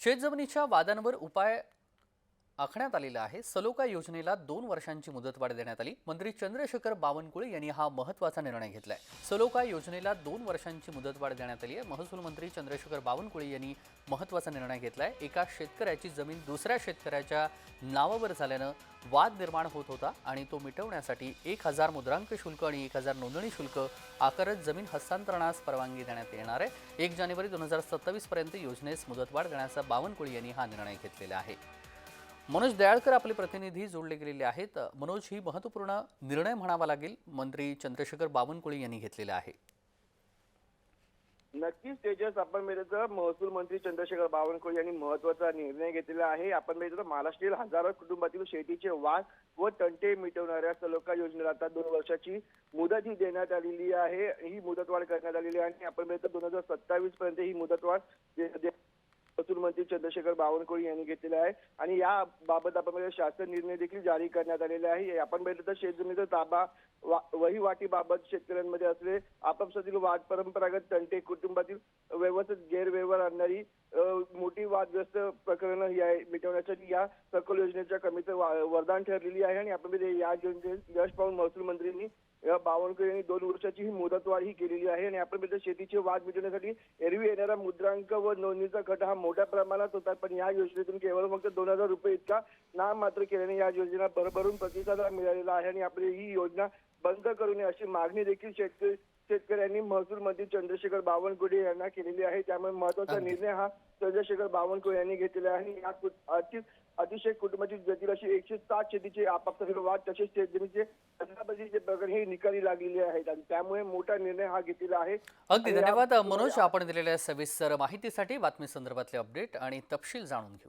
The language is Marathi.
शेतजमिनीच्या वादांवर उपाय आखण्यात आलेला आहे. सलोका योजनेला दोन वर्षांची मुदतवाढ देण्यात आली. मंत्री चंद्रशेखर बावनकुळे यांनी हा महत्त्वाचा निर्णय घेतलाय. सलोका योजनेला दोन वर्षांची मुदतवाढ देण्यात आली आहे. महसूल मंत्री चंद्रशेखर बावनकुळे यांनी महत्त्वाचा निर्णय घेतलाय. एका शेतकऱ्याची जमीन दुसऱ्या शेतकऱ्याच्या नावावर झाल्यानं वाद निर्माण होत होता आणि तो मिटवण्यासाठी एक हजार मुद्रांक शुल्क आणि एक हजार नोंदणी शुल्क आकारत जमीन हस्तांतरणास परवानगी देण्यात येणार आहे. एक जानेवारी दोन हजार सत्तावीसपर्यंत योजनेस मुदतवाढ देण्याचा बावनकुळे यांनी हा निर्णय घेतलेला आहे. मनोज दयाळकर आपले प्रतिनिधी जोडले गेलेले आहेत. मनोज ही महत्त्वपूर्ण निर्णय म्हणावा लागेल मंत्री चंद्रशेखर बावनकुळे यांनी घेतलेला आहे. नक्कीच तेजस आपण बघितलं महसूल मंत्री चंद्रशेखर बावनकुळे यांनी महत्त्वाचा निर्णय घेतलेला आहे. आपण बघितलं महाराष्ट्रातील महाराष्ट्रीय हजारो कुटुंबातील शेतीचे वाद व तंटे मिटवणाऱ्या सलोका योजनेला आता दोन वर्षाची मुदत ही देण्यात आलेली आहे. ही मुदतवाढ करण्यात आलेली आहे आणि आपण बघितलं दोन हजार सत्तावीस पर्यंत ही मुदतवाढ मंत्री चंद्रशेखर बावनकुळे यांनी घेतलेला आहे. आणि या बाबत आपण शासन निर्णय देखील जारी करण्यात आलेले आहे. आपण बघितलं तर शेतजमिनीचा ताबा वा- वहिवाटीबाबत शेतकऱ्यांमध्ये असले आपापसातील वाद परंपरागत तंटे कुटुंबातील व्यवस्थित गैरव्यवहार आणणारी मोठी वादग्रस्त प्रकरणं ही आहे मिटवण्यासाठी या सखोल योजनेच्या कमीचं वरदान ठरलेली आहे. आणि आपण या योजनेत यश पाहून महसूल मंत्र्यांनी बावनकुळे यांनी दोन वर्षाची ही मुदतवाढ ही केलेली आहे. आणि आपण शेतीचे वाद मिटवण्यासाठी एरवी करणारा मुद्रांक व नोंदणीचा खट हा मोठ्या प्रमाणात होता. पण या योजनेतून केवळ फक्त दोन हजार रुपये इतका नाम मात्र केल्याने या योजना भरभरून प्रतिसाद मिळालेला आहे. आणि आपली ही योजना बंद करू नये अशी मागणी देखील शेतकरी शेतकऱ्यांनी महसूल मंत्री चंद्रशेखर बावनकुळे यांना केलेली आहे. त्यामुळे महत्त्वाचा. निर्णय हा चंद्रशेखर बावनकुळे यांनी घेतलेला आहे. या अतिशय कुटुंबाची जटिल अशी एकशे सात शेतीचे आपापसातील वाद तसेच शेतजमीचे अदलाबदलीचे प्रकरण हे निकाली लागलेले आहेत. आणि त्यामुळे मोठा निर्णय हा घेतलेला आहे. अगदी धन्यवाद मनोज. आपण दिलेल्या सविस्तर माहितीसाठी बातमी संदर्भातले अपडेट आणि तपशील जाणून घेऊ.